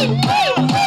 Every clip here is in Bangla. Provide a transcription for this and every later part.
Ai, ai.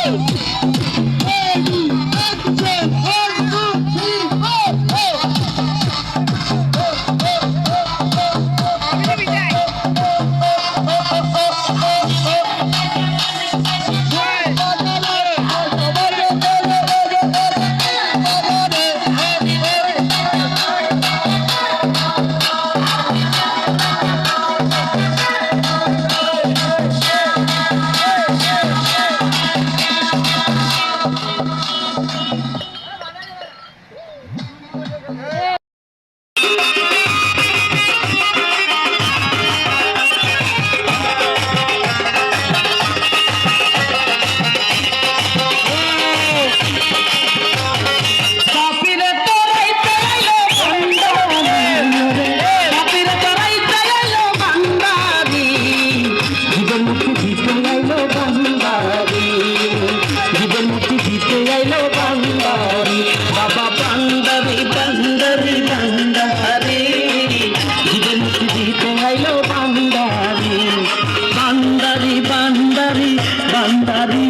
বান্দারি বান্দারি,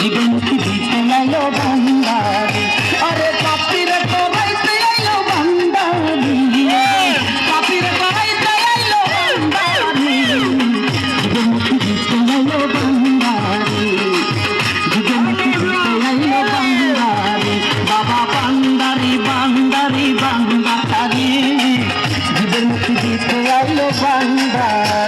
জীবন মুক্তি দিতে আইলো বান্দারি। আরে কাপিরে তোরাইতে আইলো বান্দারি। কাপিরে তোরাইতে আইলো বান্দারি। জীবন মুক্তি দিতে আইলো বান্দারি। জীবন মুক্তি দিতে আইলো বান্দারি। বাবা বান্দারি বান্দারি বান্দারি জীবন মুক্তি দিতে আইলো বান্দারি।